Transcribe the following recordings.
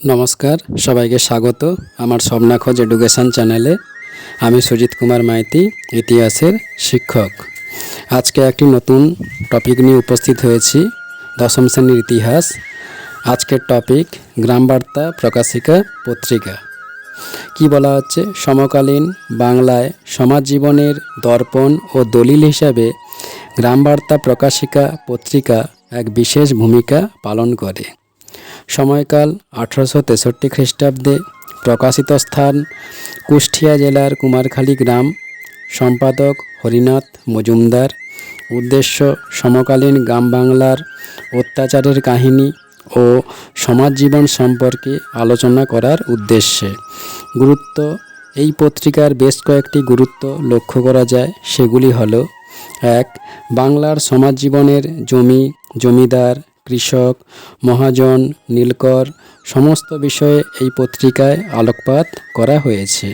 নমস্কার, সবাইকে স্বাগত আমার স্বপ্না খোঁজ এডুকেশন চ্যানেলে। আমি সুজিত কুমার মাইতি, ইতিহাসের শিক্ষক। আজকে একটি নতুন টপিক নিয়ে উপস্থিত হয়েছি, দশম শ্রেণির ইতিহাস। আজকের টপিক গ্রাম বার্তা প্রকাশিকা পত্রিকা। কি বলা হচ্ছে? সমকালীন বাংলায় সমাজ জীবনের দর্পণ ও দলিল হিসাবে গ্রাম বার্তা প্রকাশিকা পত্রিকা এক বিশেষ ভূমিকা পালন করে। সময়কাল আঠারোশো তেষট্টি খ্রিস্টাব্দে প্রকাশিত স্থান কুষ্টিয়া জেলার কুমারখালী গ্রাম। সম্পাদক হরিনাথ মজুমদার। উদ্দেশ্য সমকালীন গ্রাম বাংলার অত্যাচারের কাহিনী ও সমাজ জীবন সম্পর্কে আলোচনা করার উদ্দেশ্যে। গুরুত্ব, এই পত্রিকার বেশ কয়েকটি গুরুত্ব লক্ষ্য করা যায়। সেগুলি হলো, এক, বাংলার সমাজ জীবনের জমি, জমিদার কৃষক, মহাজন, নীলকর, সমস্ত বিষয়ে এই পত্রিকায় আলোকপাত করা হয়েছে।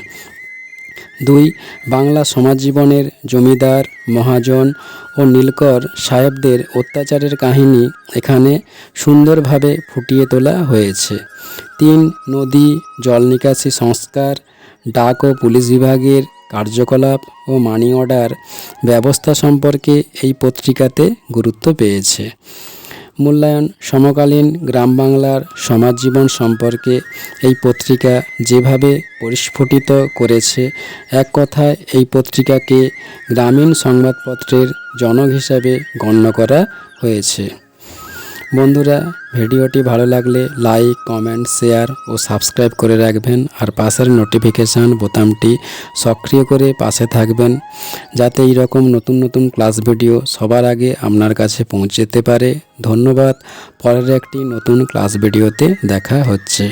দুই, বাংলা সমাজ জীবনের জমিদার, মহাজন ও নীলকর সাহেবদের অত্যাচারের কাহিনী এখানে সুন্দরভাবে ফুটিয়ে তোলা হয়েছে। তিন, নদী, জল নিকাশি সংস্কার, ডাক ও পুলিশ বিভাগের কার্যকলাপ ও মানি অর্ডার ব্যবস্থা সম্পর্কে এই পত্রিকাতে গুরুত্ব পেয়েছে। মূল্যায়ন, সমকালীন গ্রাম বাংলার সমাজ জীবন সম্পর্কে এই পত্রিকা যেভাবে পরিস্ফুটিত করেছে, এক কথায় এই পত্রিকাকে গ্রামীণ সংবাদপত্রের জনক হিসাবে গণ্য করা হয়েছে। বন্ধুরা, ভিডিওটি ভালো লাগলে লাইক কমেন্ট শেয়ার ও সাবস্ক্রাইব করে রাখবেন আর পাশের নোটিফিকেশান বোতামটি সক্রিয় করে পাশে থাকবেন যাতে এই রকম নতুন নতুন ক্লাস ভিডিও সবার আগে আপনার কাছে পৌঁছতে পারে। ধন্যবাদ, পরের একটি নতুন ক্লাস ভিডিওতে দেখা হচ্ছে।